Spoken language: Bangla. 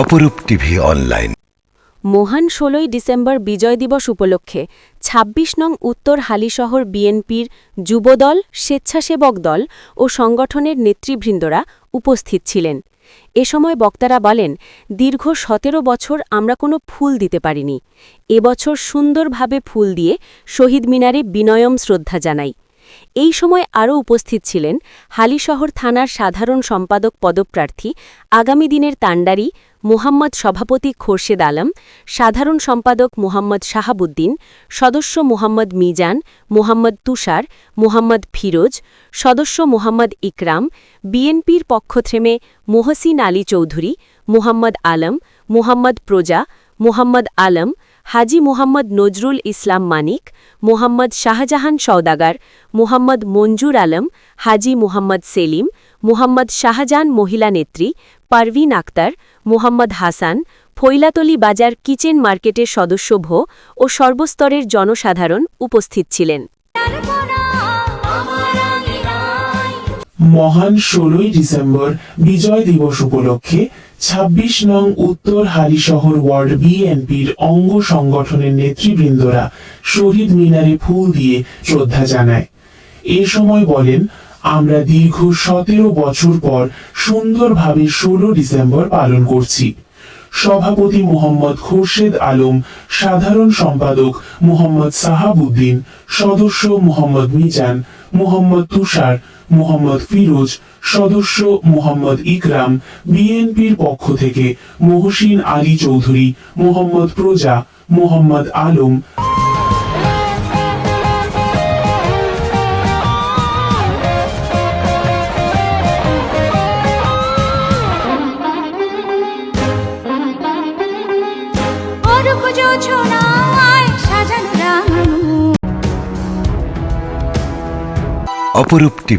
অপরূপ টিভি অনলাইন। মহান ষোলোই ডিসেম্বর বিজয় দিবস উপলক্ষে ২৬ নং উত্তর হালিশহর বিএনপির যুবদল, স্বেচ্ছাসেবক দল ও সংগঠনের নেতৃবৃন্দরা উপস্থিত ছিলেন। এ সময় বক্তারা বলেন, দীর্ঘ সতেরো বছর আমরা কোনো ফুল দিতে পারিনি। এবছর সুন্দরভাবে ফুল দিয়ে শহীদ মিনারে বিনয়ম শ্রদ্ধা জানাই। এই সময় আরও উপস্থিত ছিলেন হালিশহর থানার সাধারণ সম্পাদক পদপ্রার্থী, আগামী দিনের তান্ডারি মোহাম্মদ সভাপতি খোরশেদ আলম, সাধারণ সম্পাদক মোহাম্মদ শাহাবুদ্দিন, সদস্য মোহাম্মদ মিজান, মোহাম্মদ তুষার, মোহাম্মদ ফিরোজ, সদস্য মোহাম্মদ ইকরাম, বিএনপির পক্ষথ্রেমে মোহসিন আলী চৌধুরী, মোহাম্মদ আলম, মোহাম্মদ প্রজা, মোহাম্মদ আলম হাজি মোহাম্মদ নজরুল ইসলাম মানিক, মোহাম্মদ শাহজাহান সওদাগার, মোহাম্মদ মঞ্জুর আলম, হাজি মোহাম্মদ সেলিম, মোহাম্মদ শাহজাহান মহিলা নেত্রী, পারভিন আক্তার, মোহাম্মদ হাসান, ফৈলাতলি বাজার কিচেন মার্কেটের সদস্যভ ও সর্বস্তরের জনসাধারণ উপস্থিত ছিলেন। মহান ষোলোই ডিসেম্বর বিজয় দিবস উপলক্ষে ২৬ নং উত্তর হালিশহর ওয়ার্ড বিএনপির অঙ্গ সংগঠনের নেতৃবৃন্দরা শহীদ মিনারে ফুল দিয়ে শ্রদ্ধা জানায়। এ সময় বলেন, আমরা দীর্ঘ সতেরো বছর পর সুন্দরভাবে ষোলো ডিসেম্বর পালন করছি। সভাপতি মোহাম্মদ খোরশেদ আলম, সাধারণ সম্পাদক মোহাম্মদ সাহাবুদ্দিন, সদস্য মোহাম্মদ মিজান মোহাম্মদ তুষার, মোহাম্মদ ফিরোজ, সদস্য মোহাম্মদ ইকরাম, বিএনপির পক্ষ থেকে মহসিন আলী চৌধুরী, মোহাম্মদ প্রজা, মোহাম্মদ আলম। সাজানো অপরূপ টিভি।